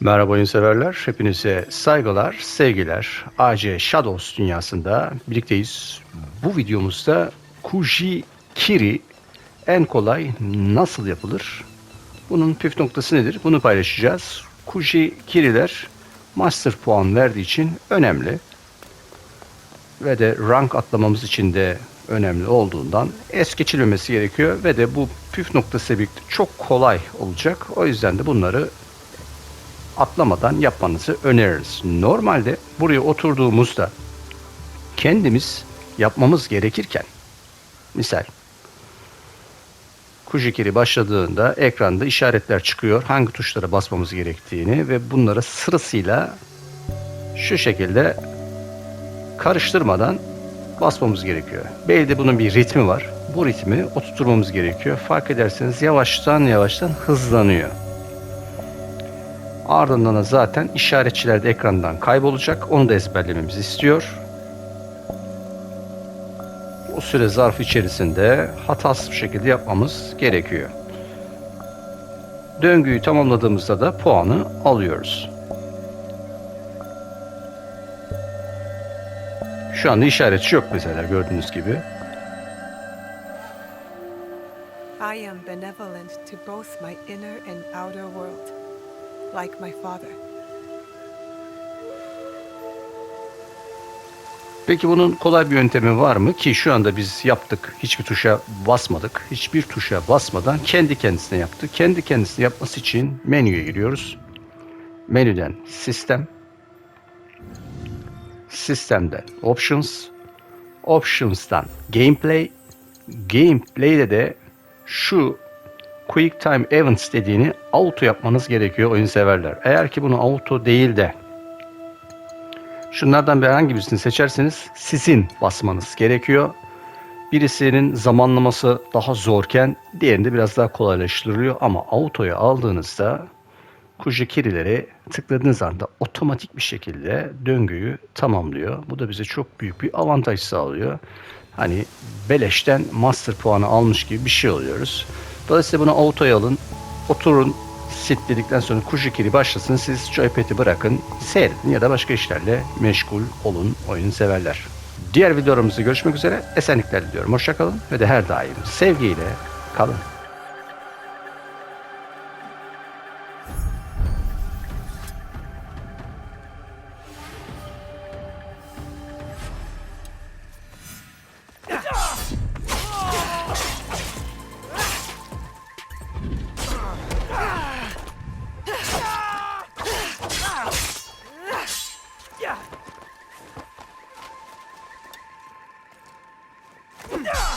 Merhaba oyun severler. Hepinize saygılar, sevgiler. AC Shadows dünyasında birlikteyiz. Bu videomuzda Kuji Kiri en kolay nasıl yapılır? Bunun püf noktası nedir? Bunu paylaşacağız. Kuji Kiri'ler master puan verdiği için önemli. Ve de rank atlamamız için de önemli olduğundan es geçilmemesi gerekiyor. Ve de bu püf noktası birlikte çok kolay olacak. O yüzden de bunları atlamadan yapmanızı öneririz. Normalde buraya oturduğumuzda kendimiz yapmamız gerekirken misal Kujikiri başladığında ekranda işaretler çıkıyor. Hangi tuşlara basmamız gerektiğini ve bunlara sırasıyla şu şekilde karıştırmadan basmamız gerekiyor. Belki bunun bir ritmi var. Bu ritmi oturtmamız gerekiyor. Fark ederseniz yavaştan yavaştan hızlanıyor. Ardından da zaten işaretçiler de ekrandan kaybolacak. Onu da ezberlememizi istiyor. O süre zarfı içerisinde hatasız bir şekilde yapmamız gerekiyor. Döngüyü tamamladığımızda da puanı alıyoruz. Şu anda işaretçi yok mesela gördüğünüz gibi. I am benevolent to both my inner and outer world, like my father. Peki bunun kolay bir yöntemi var mı ki şu anda biz yaptık. Hiçbir tuşa basmadık. Hiçbir tuşa basmadan kendi kendisine yaptı. Kendi kendisine yapması için menüye giriyoruz. Menüden sistem. Sistemden options. Options'tan gameplay. Gameplay'de de şu Quick Time Events dediğini auto yapmanız gerekiyor oyun severler. Eğer ki bunu auto değil de Şunlardan bir herhangi birisini seçerseniz sizin basmanız gerekiyor. Birisinin zamanlaması daha zorken diğerinde biraz daha kolaylaştırılıyor ama autoya aldığınızda Kujikiri'leri tıkladığınız anda otomatik bir şekilde döngüyü tamamlıyor. Bu da bize çok büyük bir avantaj sağlıyor. Hani beleşten master puanı almış gibi bir şey oluyoruz. Dolayısıyla bunu autoya alın. Oturun sit dedikten sonra Kujikiri başlasın. Siz joypad'i bırakın. Seyredin ya da başka işlerle meşgul olun oyun severler. Diğer videolarımızda görüşmek üzere. Esenlikler diliyorum. Hoşçakalın ve de her daim sevgiyle kalın. No!